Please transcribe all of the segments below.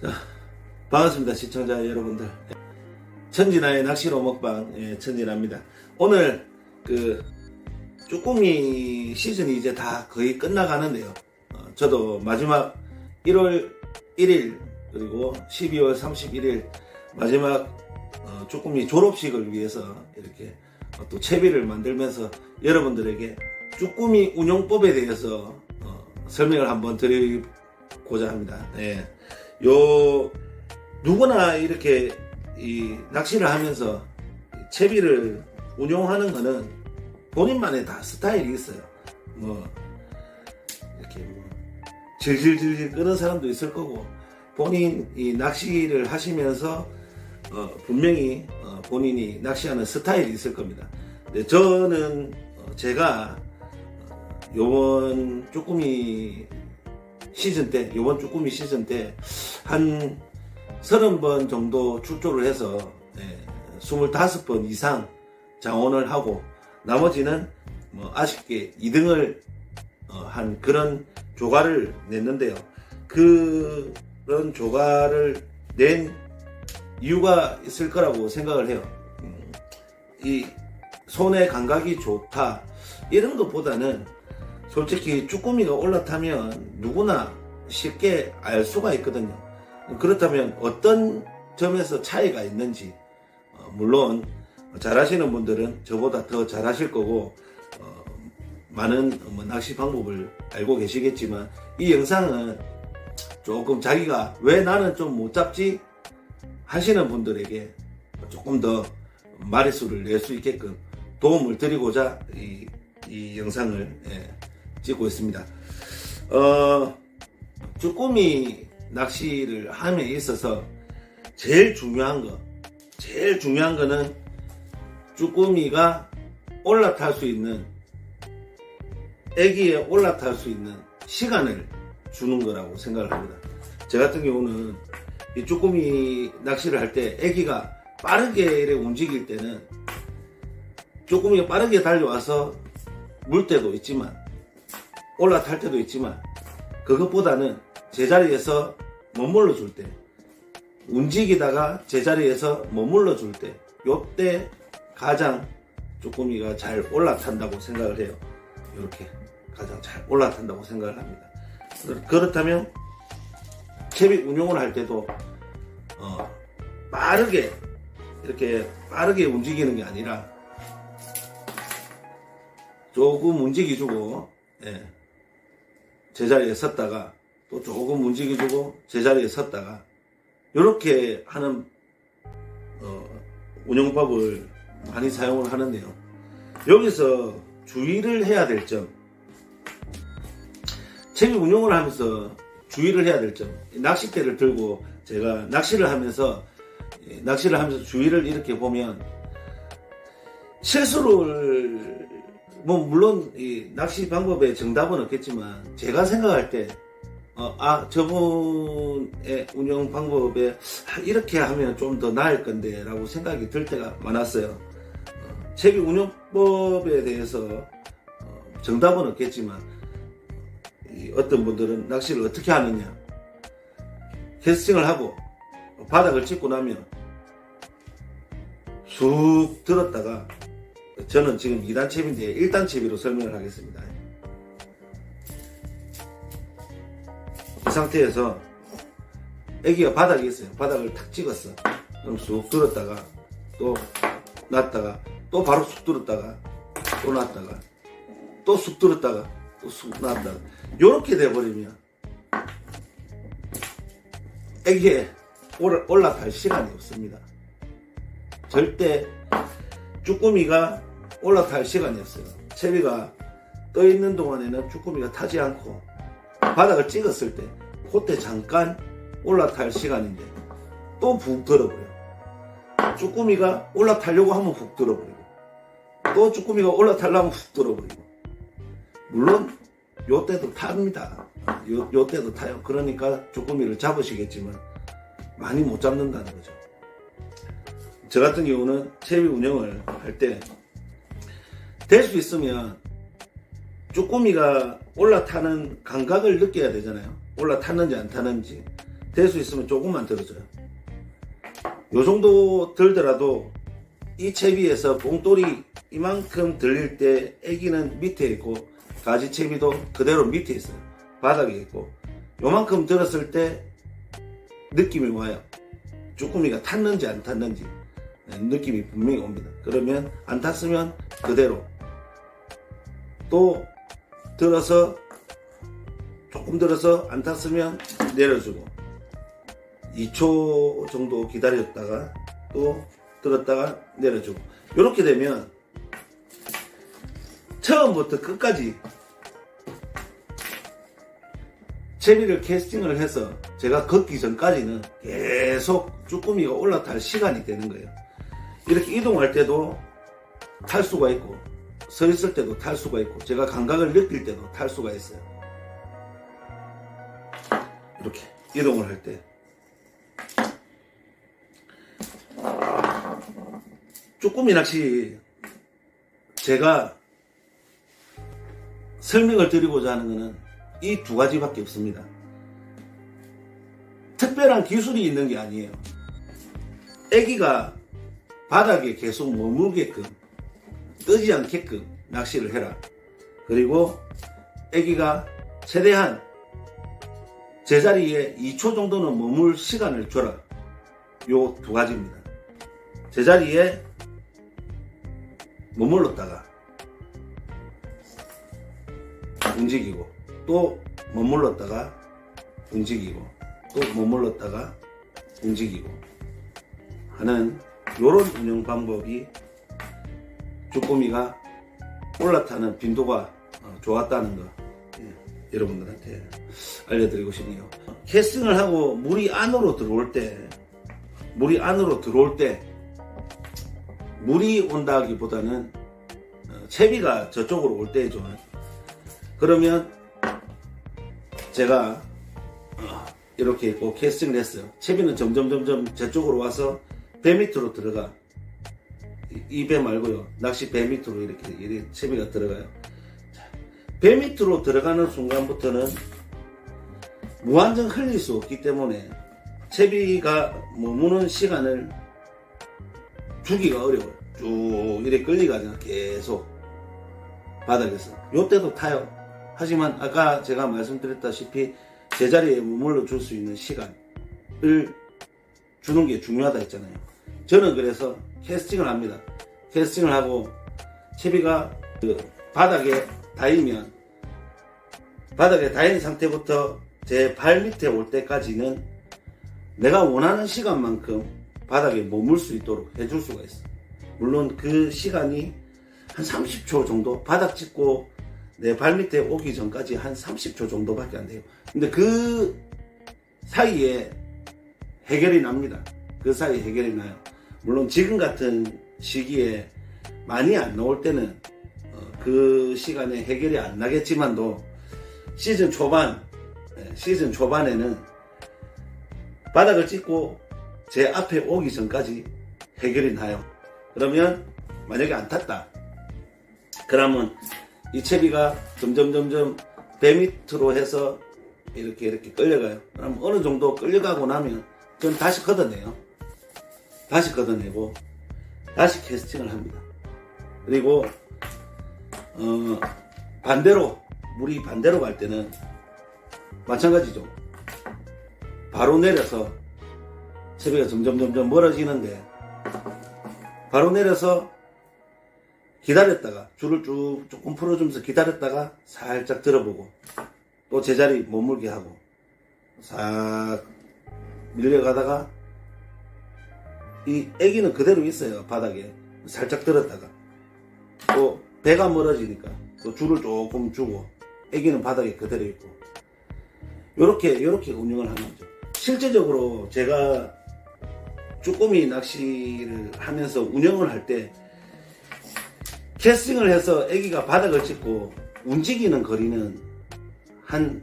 자, 반갑습니다. 시청자 여러분들. 천진아의 낚시로 먹방, 예, 천진아입니다. 오늘, 그, 쭈꾸미 시즌이 이제 다 거의 끝나가는데요. 어, 저도 마지막 1월 1일, 그리고 12월 31일, 마지막, 어, 쭈꾸미 졸업식을 위해서 이렇게 어, 또 채비를 만들면서 여러분들에게 쭈꾸미 운용법에 대해서 어, 설명을 한번 드리고자 합니다. 예. 요 누구나 이렇게 이 낚시를 하면서 채비를 운용하는 거는 본인만의 다 스타일이 있어요. 뭐 이렇게 뭐 질질질질 끄는 사람도 있을 거고 본인 이 낚시를 하시면서 어, 분명히 어, 본인이 낚시하는 스타일이 있을 겁니다. 근데 저는 어, 제가 어, 요번 쭈꾸미 시즌 때, 요번 쭈꾸미 시즌 때, 한 서른 번 정도 출조를 해서, 예, 25번 이상 장원을 하고, 나머지는 뭐 아쉽게 2등을 한 그런 조가를 냈는데요. 그런 조가를 낸 이유가 있을 거라고 생각을 해요. 음, 이 손의 감각이 좋다. 이런 것보다는 솔직히 쭈꾸미가 올라타면 누구나 쉽게 알 수가 있거든요. 그렇다면 어떤 점에서 차이가 있는지, 어, 물론 잘하시는 분들은 저보다 더 잘하실 거고, 어, 많은 뭐 낚시 방법을 알고 계시겠지만, 이 영상은 조금 자기가 왜 나는 좀 못 잡지? 하시는 분들에게 조금 더 마리수를 낼 수 있게끔 도움을 드리고자 이, 이 영상을 예, 찍고 있습니다. 어, 쭈꾸미 낚시를 함에 있어서 제일 중요한 거, 제일 중요한 거는 쭈꾸미가 올라탈 수 있는, 애기에 올라탈 수 있는 시간을 주는 거라고 생각을 합니다. 제 같은 경우는 이 쭈꾸미 낚시를 할 때 애기가 빠르게 움직일 때는 쭈꾸미가 빠르게 달려와서 물 때도 있지만 올라탈 때도 있지만 그것보다는 제자리에서 머물러 줄 때 움직이다가 제자리에서 머물러 줄 때 요때 가장 쭈꾸미가 잘 올라탄다고 생각을 해요. 이렇게 가장 잘 올라탄다고 생각을 합니다. 그렇다면 채비 운용을 할 때도 어, 빠르게 이렇게 빠르게 움직이는 게 아니라 조금 움직여주고 예, 제자리에 섰다가 또 조금 움직여주고 제자리에 섰다가 이렇게 하는 어, 운영법을 많이 사용을 하는데요. 여기서 주의를 해야 될 점, 채비 운용을 하면서 주의를 해야 될 점, 낚싯대를 들고 제가 낚시를 하면서 예, 낚시를 하면서 주의를 이렇게 보면 실수를 뭐 물론 이 낚시 방법에 정답은 없겠지만 제가 생각할 때 어, 아 저분의 운영 방법에 아, 이렇게 하면 좀 더 나을 건데 라고 생각이 들 때가 많았어요. 어, 채비 운영법에 대해서 어, 정답은 없겠지만 이 어떤 분들은 낚시를 어떻게 하느냐 캐스팅을 하고 바닥을 찍고 나면 쑥 들었다가 저는 지금 2단 채비인데 1단 채비로 설명을 하겠습니다. 이 상태에서 애기가 바닥에 있어요. 바닥을 탁 찍었어. 그럼 쑥 들었다가 또 놨다가 또 바로 쑥 들었다가 또 놨다가 또 쑥 들었다가 또 쑥 놨다가 요렇게 돼버리면 애기에 올라- 올라탈 시간이 없습니다. 절대 쭈꾸미가 올라탈 시간이 없어요. 채비가 떠 있는 동안에는 쭈꾸미가 타지 않고 바닥을 찍었을 때 그때 잠깐 올라탈 시간인데 또 푹 들어버려요. 쭈꾸미가 올라타려고 하면 훅 들어버리고 또 쭈꾸미가 올라타려면 훅 들어버리고 물론 요 때도 탑니다. 요, 요 때도 타요. 그러니까 쭈꾸미를 잡으시겠지만 많이 못 잡는다는 거죠. 저 같은 경우는 채비 운영을 할때 될 수 있으면 쭈꾸미가 올라타는 감각을 느껴야 되잖아요. 올라탔는지 안 타는지. 될 수 있으면 조금만 들어줘요. 요 정도 들더라도 이 채비에서 봉돌이 이만큼 들릴 때 애기는 밑에 있고 가지 채비도 그대로 밑에 있어요. 바닥에 있고 요만큼 들었을 때 느낌이 와요. 쭈꾸미가 탔는지 안 탔는지 네, 느낌이 분명히 옵니다. 그러면 안 탔으면 그대로 또 들어서 조금 들어서 안 탔으면 내려주고 2초 정도 기다렸다가 또 들었다가 내려주고 이렇게 되면 처음부터 끝까지 채비를 캐스팅을 해서 제가 걷기 전까지는 계속 쭈꾸미가 올라탈 시간이 되는 거예요. 이렇게 이동할 때도 탈 수가 있고 서 있을 때도 탈 수가 있고 제가 감각을 느낄 때도 탈 수가 있어요. 이렇게 이동을 할 때. 쭈꾸미 낚시 제가 설명을 드리고자 하는 것은 이 두 가지밖에 없습니다. 특별한 기술이 있는 게 아니에요. 애기가 바닥에 계속 머물게끔 뜨지 않게끔 낚시를 해라. 그리고 애기가 최대한 제자리에 2초 정도는 머물 시간을 줘라. 요 두 가지입니다. 제자리에 머물렀다가 움직이고 또 머물렀다가 움직이고 또 머물렀다가 움직이고 하는 요런 운영 방법이 쭈꾸미가 올라타는 빈도가 어, 좋았다는 거 예, 여러분들한테 알려드리고 싶네요. 캐스팅을 하고 물이 안으로 들어올 때 물이 안으로 들어올 때 물이 온다기보다는 어, 채비가 저쪽으로 올 때죠. 그러면 제가 어, 이렇게 있고 캐스팅을 했어요. 채비는 점점 점점 저쪽으로 와서 배 밑으로 들어가. 이 배 말고요. 낚시 배 밑으로 이렇게, 이렇게 채비가 들어가요. 자, 배 밑으로 들어가는 순간부터는 무한정 흘릴 수 없기 때문에 채비가 머무는 시간을 주기가 어려워요. 쭉 이렇게 끌리가잖아. 계속 바닥에서. 요때도 타요. 하지만 아까 제가 말씀드렸다시피 제자리에 머물러 줄 수 있는 시간을 주는 게 중요하다 했잖아요. 저는 그래서 캐스팅을 합니다. 캐스팅을 하고 채비가 그 바닥에 닿으면 바닥에 닿은 상태부터 제 발 밑에 올 때까지는 내가 원하는 시간만큼 바닥에 머물 수 있도록 해줄 수가 있어. 물론 그 시간이 한 30초 정도 바닥 찍고 내 발 밑에 오기 전까지 한 30초 정도밖에 안 돼요. 근데 그 사이에 해결이 납니다. 그 사이에 해결이 나요. 물론 지금 같은 시기에 많이 안 나올 때는 어, 그 시간에 해결이 안 나겠지만도 시즌 초반 예, 시즌 초반에는 바닥을 찍고 제 앞에 오기 전까지 해결이 나요. 그러면 만약에 안 탔다. 그러면 이 채비가 점점 점점 배 밑으로 해서 이렇게 이렇게 끌려가요. 그럼 어느 정도 끌려가고 나면 전 다시 걷어내요. 다시 걷어내고 다시 캐스팅을 합니다. 그리고 어, 반대로 물이 반대로 갈 때는 마찬가지죠. 바로 내려서 채비가 점점 점점 멀어지는데 바로 내려서 기다렸다가 줄을 쭉 조금 풀어주면서 기다렸다가 살짝 들어보고 또 제자리 머물게 하고 싹 밀려가다가 이 애기는 그대로 있어요 바닥에. 살짝 들었다가. 또 배가 멀어지니까 또 줄을 조금 주고 애기는 바닥에 그대로 있고. 요렇게 요렇게 운영을 하는 거죠. 실제적으로 제가 쭈꾸미 낚시를 하면서 운영을 할 때 캐스팅을 해서 애기가 바닥을 찍고 움직이는 거리는 한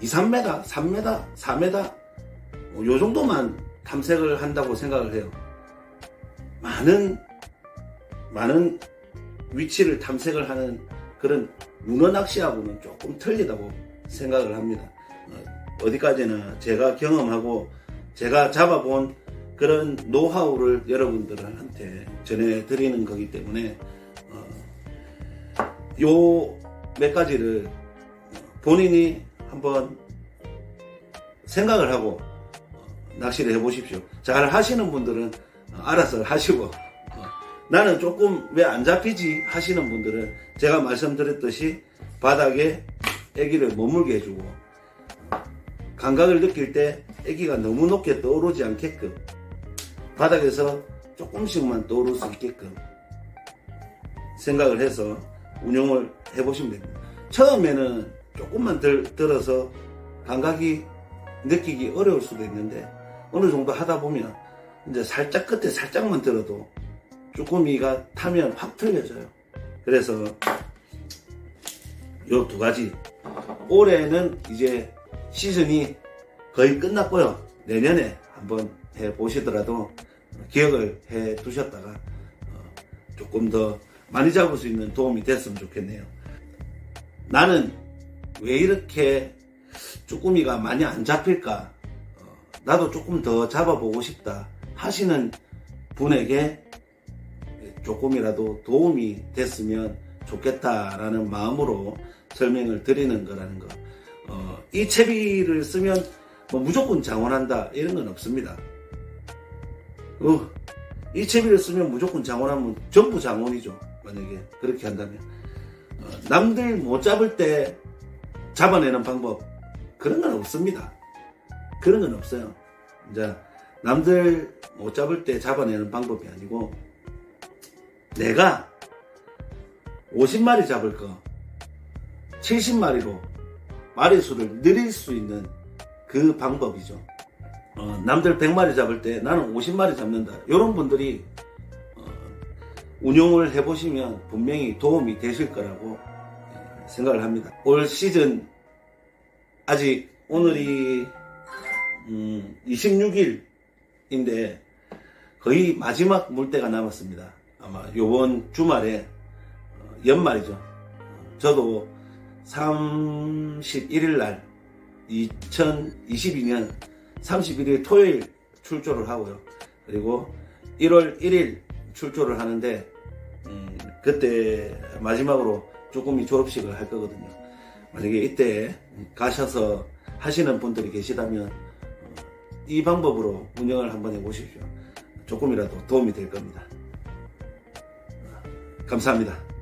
2, 3m, 3m, 4m 뭐요 정도만 탐색을 한다고 생각을 해요. 많은 많은 위치를 탐색을 하는 그런 문어 낚시하고는 조금 틀리다고 생각을 합니다. 어, 어디까지나 제가 경험하고 제가 잡아본 그런 노하우를 여러분들한테 전해드리는 거기 때문에 요 몇 가지를 본인이 한번 생각을 하고 어, 낚시를 해보십시오. 잘 하시는 분들은 어, 알아서 하시고 어, 나는 조금 왜 안 잡히지 하시는 분들은 제가 말씀드렸듯이 바닥에 애기를 머물게 해주고 어, 감각을 느낄 때 애기가 너무 높게 떠오르지 않게끔 바닥에서 조금씩만 떠오를 수 있게끔 생각을 해서 운영을 해보시면 됩니다. 처음에는 조금만 들, 들어서 감각이 느끼기 어려울 수도 있는데 어느 정도 하다 보면 이제 살짝 끝에 살짝만 들어도 쭈꾸미가 타면 확 틀려져요. 그래서 요 두 가지 올해는 이제 시즌이 거의 끝났고요. 내년에 한번 해 보시더라도 기억을 해 두셨다가 어, 조금 더 많이 잡을 수 있는 도움이 됐으면 좋겠네요. 나는 왜 이렇게 쭈꾸미가 많이 안 잡힐까? 어, 나도 조금 더 잡아보고 싶다 하시는 분에게 조금이라도 도움이 됐으면 좋겠다라는 마음으로 설명을 드리는 거라는 거. 어, 이 채비를 쓰면 뭐 무조건 장원한다 이런 건 없습니다. 어, 이 채비를 쓰면 무조건 장원하면 전부 장원이죠. 만약에 그렇게 한다면 어, 남들 못 잡을 때 잡아내는 방법 그런 건 없습니다. 그런 건 없어요. 이제 남들 못 잡을 때 잡아내는 방법이 아니고 내가 50마리 잡을 거 70마리로 마리 수를 늘릴 수 있는 그 방법이죠. 어, 남들 100마리 잡을 때 나는 50마리 잡는다. 이런 분들이 어, 운용을 해보시면 분명히 도움이 되실 거라고 예, 생각을 합니다. 올 시즌 아직 오늘이 음, 26일인데 거의 마지막 물때가 남았습니다. 아마 요번 주말에 어, 연말이죠. 어, 저도 31일 날 2022년 31일 토요일 출조를 하고요. 그리고 1월 1일 출조를 하는데 음, 그때 마지막으로 조금이 졸업식을 할 거거든요. 만약에 이때 가셔서 하시는 분들이 계시다면 어, 이 방법으로 운영을 한번 해보십시오. 조금이라도 도움이 될 겁니다. 감사합니다.